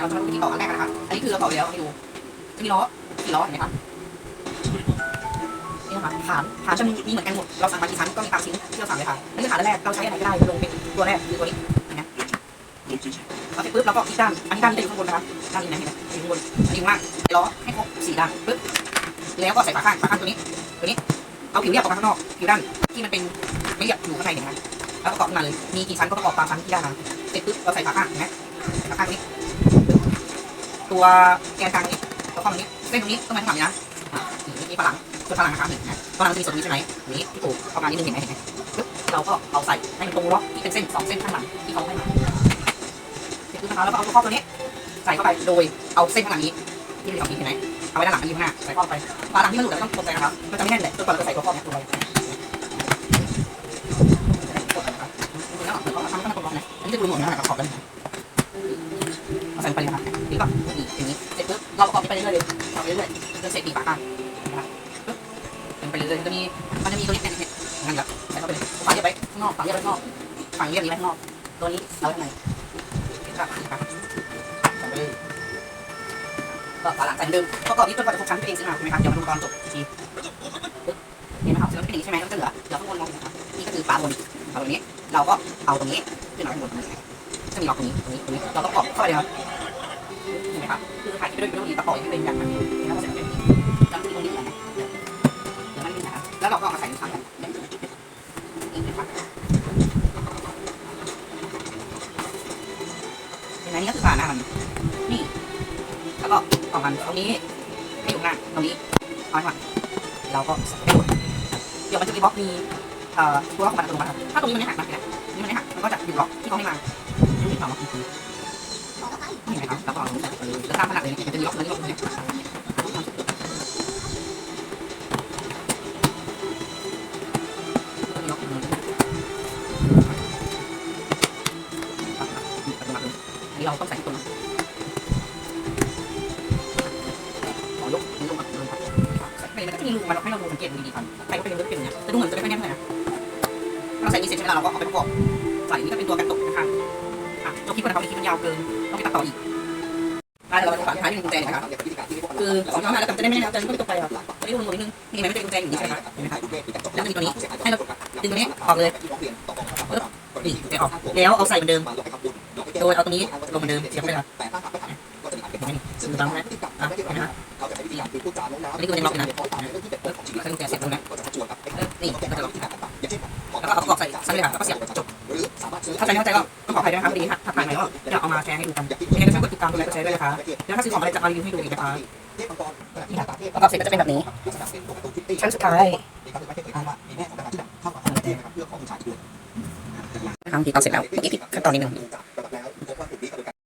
ค่ะเราจะมาดูวิธีต่ออันแรกกันนะคะอันนี้คือเราต่อแล้วให้ดูจะมีล้อกี่ล้อเห็นไหมคะนี่นะคะฐานฐานจะมีมีเหมือนกันหมด เราสั่งมากี่ชั้นก็มีตามชิ้นที่เราสั่งเลยค่ะนี่คือฐานแรกเราใช้อันไหนก็ได้ลงเป็นตัวแรกคือตัวนี้เห็นไหมพอเสร็จปุ๊บเราก็คลิกด้าน อันนี้ด้านนี้จะอยู่ข้างบนนะคะด้านนี้นะเห็นไหมอยู่ข้างบนอันนี้ข้างล่างล้อให้ครบสี่ด้านปุ๊บแล้วก็ใส่ฝาข้างฝาข้างตัวนี้ตัวนี้เอาผิวเรียบออกมาข้างนอกผิวด้านที่มันเป็นไม่เรียบอยู่ข้างในเนี่ยนะแล้วประกอบขึ้นมาเลยมีกี่ชั้นก็ประกอบตามชั้นที่ได้มาเสร็จปุ๊บเราใส่ฝาข้างเห็นไหมฝาข้างนี้ ตัวแกนกลางนี้ตัวข้อตรงนี้เส้นตรงนี้ต้องมาข้างหลังนี้นะนี่ฝรั่งส่วนฝรั่งนะครับนี่นะฝรั่งจะมีส่วนนี้ใช่ไหมนี้ที่ปลูกประมาณนี้นึงเห็นไหมเห็นไหมเราก็เอาใส่ให้มันตรงล็อกที่เป็นเส้นสองเส้นข้างหลังที่เขาให้มาเสร็จปุ๊บนะคะแล้วก็เอาตัวข้อตัวนี้ใส่เข้าไปโดยเอาเส้นข้างหลังนี้ที่เป็นสองนี้เห็นไหมเอาไว้ด้านหลังอันนี้ข้างหน้าใส่ข้อไปฝาหลังที่มันหลุดเราต้องกดใจนะครับมันจะไม่แน่นเลยจนกว่าเราจะใส่ตัวข้อนี้ลงไปกดนะครับแล้วก็ทำให้มันกดล็อกนะอันนี้จะดูหมดนะขอบกันเอา คือยๆจนเสร็จปีกปากข้างนะครับเป็นไปเรื่อยๆจะมีมันจะมีตัวนี้เป็นี่ยนั่นแหละใส่เข้าไปเลยฝาเรียบไปข้างนอกฝาเรียบไปข้างนอกฝาเรียบนี้ไปข้างนอกตัวนี้เอาไว้ข้างในครับใส่ไปเลยก็ฝาหลังใส่เหมือนเดิมประกอบนี้จนกว่าจะครบชั้นตัวเองซื้อมาใช่ไหมครับเดี๋ยวมาดูตอนจบอีกทีเห็นไหมครับเสร็จแล้วเป็นอย่างนี้ใช่ไหมก็จะเหลือเหลือข้างบนมองนะครับนี่ก็คือฝาบนฝาบนนี้ เราก็เอาตรงนี้ขึ้นมาข้างบนจะมีล็อกตรงนี้ตรงนี้ตรงนี้เราก็ประกอบเข้าไปเลยครับเห็นไหมครับคือถ่ายคลิปไปด้วยไปด้วยนี้ประกอบให้เป็นอย่างนั้นนะครับ อันนี้ก็คือฝาหน้ามันนี่ แล้วก็ออกมันตรงนี้ให้อยู่ข้างหน้าตรงนี้เอาไว้ก่อนเราก็ส่ไปหมดเดี๋ยวมันจะมีบล็อกมีเอ่อตัวล็อกของมันอัตโนมัติครับถ้าตรงนี้มันไม่หักนะเห็นไหมนี่มันไม่หักมันก็จะอยู่ล็อกที่เขาให้มาไม่มีต่อล็อกจริงๆนี่เห็นไหมครับแล้วก็เอาตรงนี้ใส่ไปเลยแล้วตามขนาดเลยเนี่ยมันจะมีล็อกตรงนี้ล็อกตรงนี้ เลยอันนี้เราต้องใส่ตรงนี้ขอยกนิ้วลงมาลงครับใส่ไปมันก็จะมีรูมาให้เราดูสังเกตดูดีๆก่อนใครก็เป็นรูเป็นอย่างเงี้ยแต่ดูเหมือนจะไม่ค่อยแน่นเท่าไหร่นะเราใส่นี้เสร็จใช่ไหมล่ะเราก็เอาไปประกอบใส่นี่ก็เป็นตัวกันตกนะคะอะจบคลิปก่อนนะครับคลิปมันยาวเกินต้องไปตัดต่ออีกได้เรามาดูฝาท้ายนี่เป็นกุญแจนะครับคือของน้องมาแล้วแต่จะได้ไม่แน่นจะไม่ตกไปครับตอนนี้ดูหมดนิดนึงนี่มันไม่เป็นกุญแจอยู่นี่ใช่ไหมครับเห็นไหมครับแล้วจะมีตัวนี้ให้เราดึงตัวนี้ออกเลยปึ๊บนี่กุญแจออกแล้วเอาใส่เหมือนเดิม โดยเอาตรงนี้ลงเหมือนเดิมเสียบไปเลยครับเห็นไหมนี่ดูตามไหมอะเห็นไหมครับอันนี้ก็เป็นล็อกนะแล้วก็กุญแจเสียบตรงนั้นนี่ก็จะล็อกแล้วก็เอาประกอบใส่ใส่เลยค่ะแล้วก็เสียบจบถ้าใจไม่เข้าใจก็ต้องขออภัยด้วยนะครับพอดีถ้าถ่ายใหม่ก็อยากเอามาแชร์ให้ดูกันยังไงก็ช่วยกดติดตามกดไลค์กดแชร์ด้วยนะคะแล้วถ้าซื้อของอะไรจะเอารีวิวให้ดูอีกนะคะนี่ค่ะประกอบเสร็จก็จะเป็นแบบนี้ชั้นสุดท้ายนะครับที่เราเสร็จแล้วอีกขั้นตอนนิดนึง